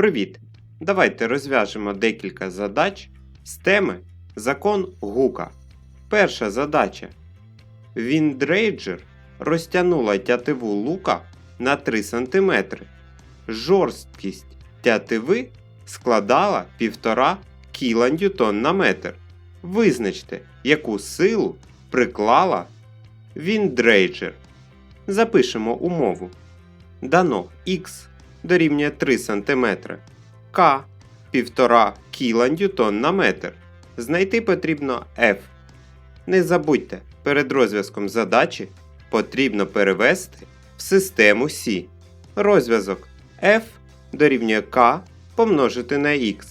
Привіт! Давайте розв'яжемо декілька задач з теми Закон Гука. Перша задача. Віндрейджер розтягнула тятиву лука на 3 см. Жорсткість тятиви складала 1,5 кіла на метр. Визначте, яку силу приклала Віндрейджер. Запишемо умову. Дано х дорівнює 3 см, К 1,5 кіла на метр. Знайти потрібно F. Не забудьте, перед розв'язком задачі потрібно перевести в систему Сі. Розв'язок F дорівнює К помножити на Х.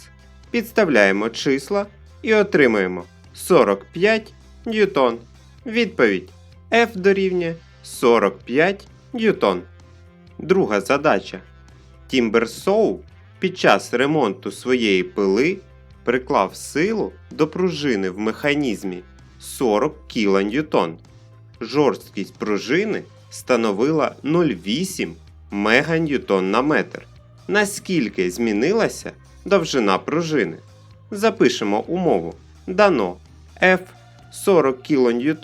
Підставляємо числа і отримаємо 45 ньютон. Відповідь F дорівнює 45 ньютон. Друга задача. Тімберсоу під час ремонту своєї пили приклав силу до пружини в механізмі 40 кН. Жорсткість пружини становила 0,8 меганьютон на метр. Наскільки змінилася довжина пружини? Запишемо умову. Дано F 40 кН,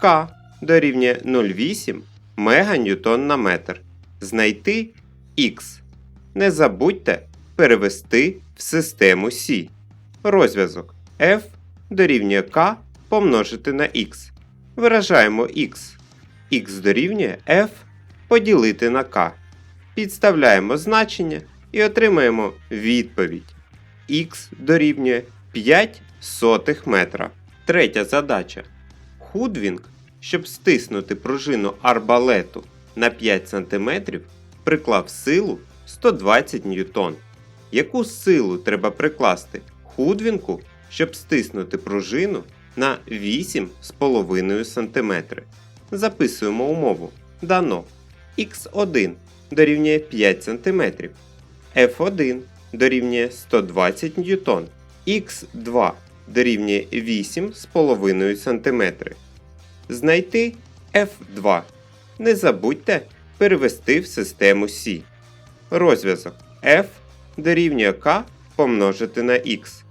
К дорівнює 0,8 меганьютон на метр. Знайти Х. Не забудьте перевести в систему Сі. Розв'язок F дорівнює K помножити на X. Виражаємо X. X дорівнює F поділити на K. Підставляємо значення і отримаємо відповідь. Х дорівнює 5 сотих метра. Третя задача. Худвінг, щоб стиснути пружину арбалету на 5 см, приклав силу 120 ньютон. Яку силу треба прикласти худвінку, щоб стиснути пружину на 8,5 см? Записуємо умову. Дано х1 дорівнює 5 см, f1 дорівнює 120 ньютон, х2 дорівнює 8,5 см. Знайти f2. Не забудьте перевести в систему Сі. Розв'язок f дорівнює k помножити на x.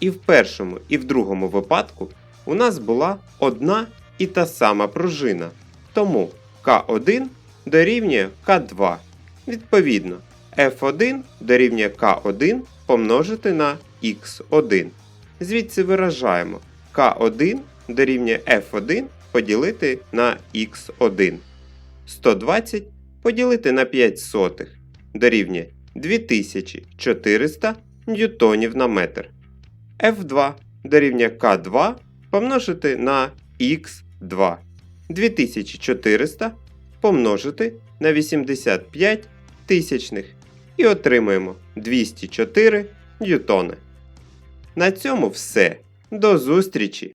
І в першому, і в другому випадку у нас була одна і та сама пружина. Тому k1 дорівнює k2. Відповідно, f1 дорівнює k1 помножити на x1. Звідси виражаємо k1 дорівнює f1 поділити на x1. 120 поділити на 5 сотих дорівнює 2400 ньютонів на метр. F2 дорівнює К2 помножити на Х2. 2400 помножити на 85 тисячних і отримаємо 204 ньютони. На цьому все. До зустрічі!